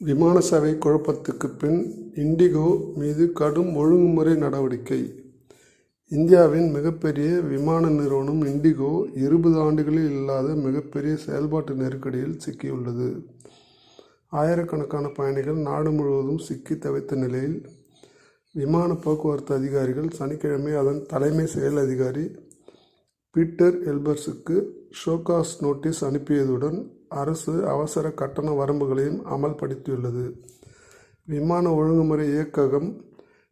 விமான சேவை குழப்பத்துக்கு பின் இண்டிகோ மீது கடும் ஒழுங்குமுறை நடவடிக்கை. இந்தியாவின் மிகப்பெரிய விமான நிறுவனம் இண்டிகோ இருபது ஆண்டுகளில் இல்லாத மிகப்பெரிய செயல்பாட்டு நெருக்கடியில் சிக்கியுள்ளது. ஆயிரக்கணக்கான பயணிகள் நாடு முழுவதும் சிக்கி தவித்த நிலையில் விமான போக்குவரத்து அதிகாரிகள் சனிக்கிழமை அதன் தலைமை செயல் அதிகாரி பீட்டர் எல்பர்ஸுக்கு ஷோகாஸ் நோட்டீஸ் அனுப்பியதுடன் அரசு அவசர கட்டண வரம்புகளையும் அமல்படுத்தியுள்ளது. விமான ஒழுங்குமுறை இயக்ககம்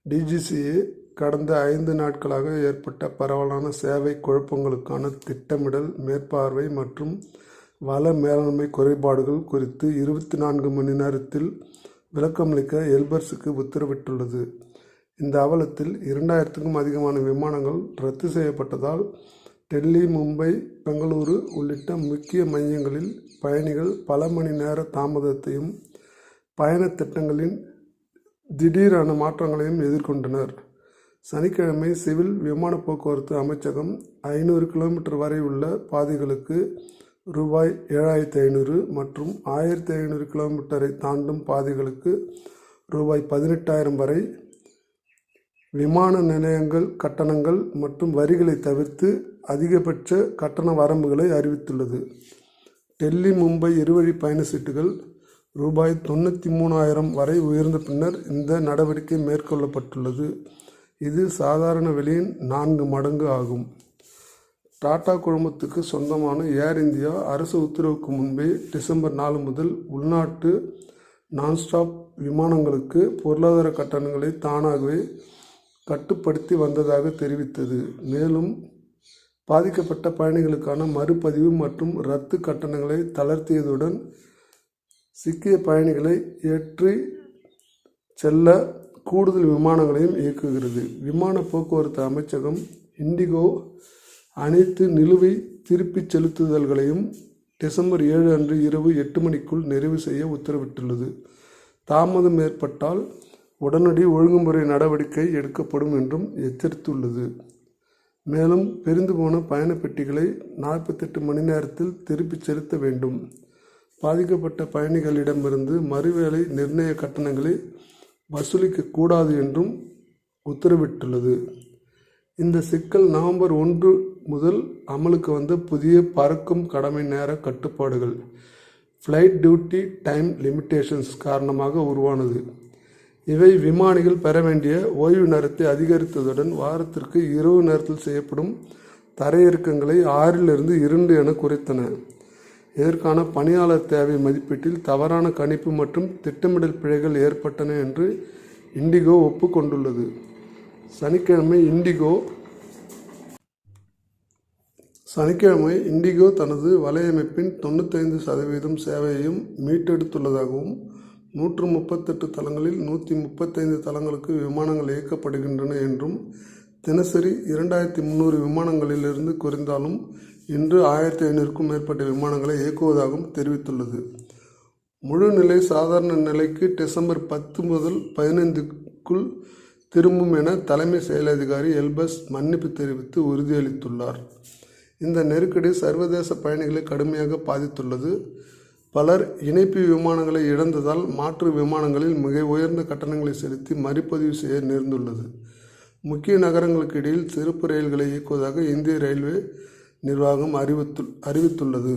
டிஜிசிஏ கடந்த ஐந்து நாட்களாக ஏற்பட்ட பரவலான சேவை குழப்பங்களுக்கான திட்டமிடல் மேற்பார்வை மற்றும் வள மேலாண்மை குறைபாடுகள் குறித்து இருபத்தி நான்கு மணி நேரத்தில் விளக்கமளிக்க எல்பர்ஸுக்கு உத்தரவிட்டுள்ளது. இந்த அவலத்தில் இரண்டாயிரத்துக்கும் அதிகமான விமானங்கள் ரத்து செய்யப்பட்டதால் டெல்லி மும்பை பெங்களூரு உள்ளிட்ட முக்கிய மையங்களில் பயணிகள் பல மணி நேர தாமதத்தையும் பயணத் திட்டங்களின் திடீரான மாற்றங்களையும் எதிர்கொண்டனர். சனிக்கிழமை சிவில் விமான போக்குவரத்து அமைச்சகம் ஐநூறு கிலோமீட்டர் வரை உள்ள பாதைகளுக்கு ரூபாய் ஏழாயிரத்தி ஐநூறு மற்றும் ஆயிரத்தி ஐநூறு கிலோமீட்டரை தாண்டும் பாதைகளுக்கு ரூபாய் பதினெட்டாயிரம் வரை விமான நிலையங்கள் கட்டணங்கள் மற்றும் வரிகளை தவிர்த்து அதிகபட்ச கட்டண வரம்புகளை அறிவித்துள்ளது. டெல்லி மும்பை இருவழி பயண சீட்டுகள் ரூபாய் தொண்ணூற்றி மூணாயிரம் வரை உயர்ந்த பின்னர் இந்த நடவடிக்கை மேற்கொள்ளப்பட்டுள்ளது. இது சாதாரண விலையின் நான்கு மடங்கு ஆகும். டாடா குழுமத்துக்கு சொந்தமான ஏர் இந்தியா அரசு உத்தரவுக்கு முன்பே டிசம்பர் நாலு முதல் உள்நாட்டு நான்ஸ்டாப் விமானங்களுக்கு பொருளாதார கட்டணங்களை தானாகவே கட்டுப்படுத்தி வந்ததாக தெரிவித்தது. மேலும் பாதிக்கப்பட்ட பயணிகளுக்கான மறுபதிவு மற்றும் ரத்து கட்டணங்களை தளர்த்தியதுடன் சிக்கிய பயணிகளை ஏற்றி செல்ல கூடுதல் விமானங்களையும் இயக்குகிறது. விமான போக்குவரத்து அமைச்சகம் இண்டிகோ அனைத்து நிலுவை திருப்பிச் செலுத்துதல்களையும் டிசம்பர் ஏழு அன்று இரவு எட்டு மணிக்குள் நிறைவு செய்ய உத்தரவிட்டுள்ளது. தாமதம் ஏற்பட்டால் உடனடி ஒழுங்குமுறை நடவடிக்கை எடுக்கப்படும் என்றும் எச்சரித்துள்ளது. மேலும் பிரிந்து போன பயணப் பெட்டிகளை நாற்பத்தெட்டு மணி நேரத்தில் திருப்பிச் செலுத்த வேண்டும். பாதிக்கப்பட்ட பயணிகளிடமிருந்து மறுவேலை நிர்ணய கட்டணங்களை வசூலிக்கக்கூடாது என்றும் உத்தரவிட்டுள்ளது. இந்த சிக்கல் நவம்பர் ஒன்று முதல் அமலுக்கு வந்த புதிய பறக்கும் கடமை நேர கட்டுப்பாடுகள் ஃப்ளைட் டியூட்டி டைம் லிமிட்டேஷன்ஸ் காரணமாக உருவானது. இவை விமானிகள் பெற வேண்டிய ஓய்வு நேரத்தை அதிகரித்ததுடன் வாரத்திற்கு இரவு நேரத்தில் செய்யப்படும் தரையிறக்கங்களை ஆறிலிருந்து இரண்டு என குறைத்தன. இதற்கான பணியாளர் தேவை மதிப்பீட்டில் தவறான கணிப்பு மற்றும் திட்டமிடல் பிழைகள் ஏற்பட்டன என்று இண்டிகோ ஒப்புக்கொண்டுள்ளது. சனிக்கிழமை இண்டிகோ சனிக்கிழமை இண்டிகோ தனது வலையமைப்பின் தொண்ணூத்தைந்து சதவீதம் சேவையையும் மீட்டெடுத்துள்ளதாகவும் நூற்று முப்பத்தெட்டு தளங்களில் நூற்றி முப்பத்தைந்து தளங்களுக்கு விமானங்கள் இயக்கப்படுகின்றன என்றும் தினசரி இரண்டாயிரத்தி முந்நூறு விமானங்களிலிருந்து குறைந்தாலும் இன்று ஆயிரத்தி ஐநூறுக்கும் மேற்பட்ட விமானங்களை இயக்குவதாகவும் தெரிவித்துள்ளது. முழுநிலை சாதாரண நிலைக்கு டிசம்பர் பத்து முதல் பதினைந்துக்குள் திரும்பும் என தலைமை செயல் அதிகாரி எல்பஸ் மன்னிப்பு தெரிவித்து உறுதியளித்துள்ளார். இந்த நெருக்கடி சர்வதேச பயணிகளை கடுமையாக பாதித்துள்ளது. பலர் இணைப்பு விமானங்களை இழந்ததால் மாற்று விமானங்களில் மிக உயர்ந்த கட்டணங்களை செலுத்தி மறுபதிவு செய்ய நேர்ந்துள்ளது. முக்கிய நகரங்களுக்கு இடையில் சிறப்பு ரயில்களை இயக்குவதாக இந்திய ரயில்வே நிர்வாகம் அறிவித்து அறிவித்துள்ளது.